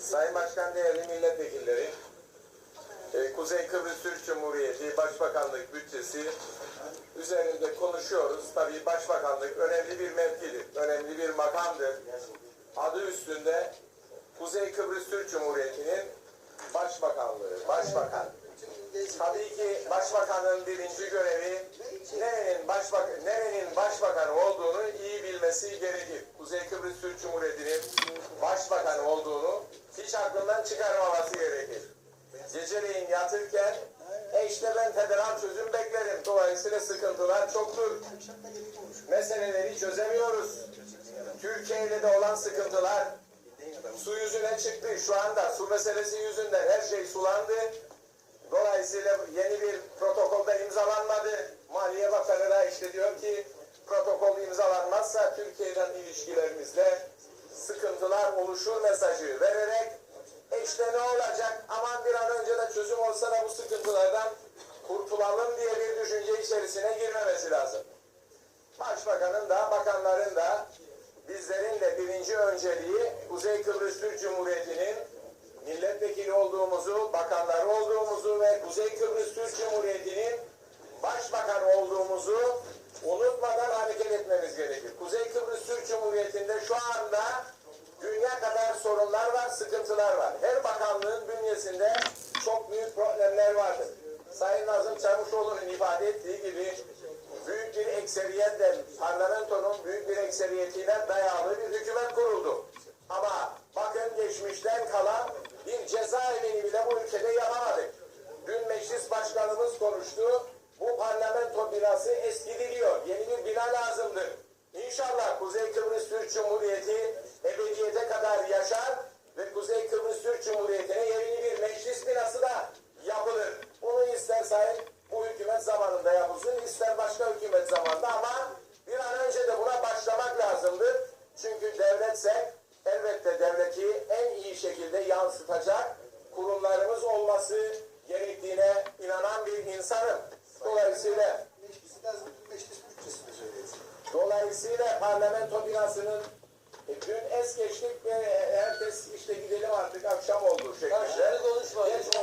Sayın Başkan, değerli milletvekilleri, e, Kuzey Kıbrıs Türk Cumhuriyeti Başbakanlık bütçesi üzerinde konuşuyoruz. Tabii Başbakanlık önemli bir mevkidir, önemli bir makamdır. Adı üstünde Kuzey Kıbrıs Türk Cumhuriyeti'nin Başbakanlığı, Başbakan. Tabii ki Başbakanın birinci görevi nerenin, başbak nerenin başbakan olduğunu iyi bilmesi gerekir. Kuzey Kıbrıs Türk Cumhuriyeti'nin başbakan olduğunu hiç aklından çıkarmaması gerekir. Geceleyin yatırken e işte ben federal çözüm beklerim. Dolayısıyla sıkıntılar çoktur. Meseleleri çözemiyoruz. Türkiye ile de olan sıkıntılar su yüzüne çıktı. Şu anda su meselesi yüzünden her şey sulandı. Dolayısıyla yeni bir protokolda imzalanmadı. Maliye Bakanı da işte diyor ki protokol Türkiye'den ilişkilerimizde sıkıntılar oluşur mesajı vererek "E işte ne olacak aman bir an önce de çözüm olsa da bu sıkıntılardan kurtulalım diye bir düşünce içerisine girmemesi lazım. Başbakanın da bakanların da bizlerin de birinci önceliği Kuzey Kıbrıs Türk Cumhuriyeti'nin milletvekili olduğumuzu, bakanları olduğumuzu ve Kuzey Kıbrıs Türk Cumhuriyeti'nin başbakan olduğumuzu unutmadan hareket etmemiz gerekir. Kuzey Kıbrıs Türk Cumhuriyeti'nde şu anda dünya kadar sorunlar var, sıkıntılar var. Her bakanlığın bünyesinde çok büyük problemler vardır. Sayın Nazım Çavuşoğlu'nun ifade ettiği gibi büyük bir ekseriyetle, parlamentonun büyük bir ekseriyetiyle dayalı bir hükümet kuruldu. Ama bakın geçmişten kalan bir cezaevini bile bu ülkede yapamadık. Dün meclis başkanımız konuştu. Bu parlamento binası eskidiliyor. Yeni bir bina lazımdır. İnşallah Kuzey Kıbrıs Türk Cumhuriyeti ebediyete kadar yaşar ve Kuzey Kıbrıs Türk Cumhuriyeti'ne yeni bir meclis binası da yapılır. Bunu ister sayın bu hükümet zamanında yapılsın, ister başka hükümet zamanında ama bir an önce de buna başlamak lazımdır. Çünkü devletse elbette devleti en iyi şekilde yansıtacak kurumlarımız olması gerektiğine inanan bir insanım. Dolayısıyla meclis bütçesini. Dolayısıyla parlamento binasının dün es geçtik ve herkes işte gidelim artık akşam oldu şeklinde. Karşılıklı konuşma. Geç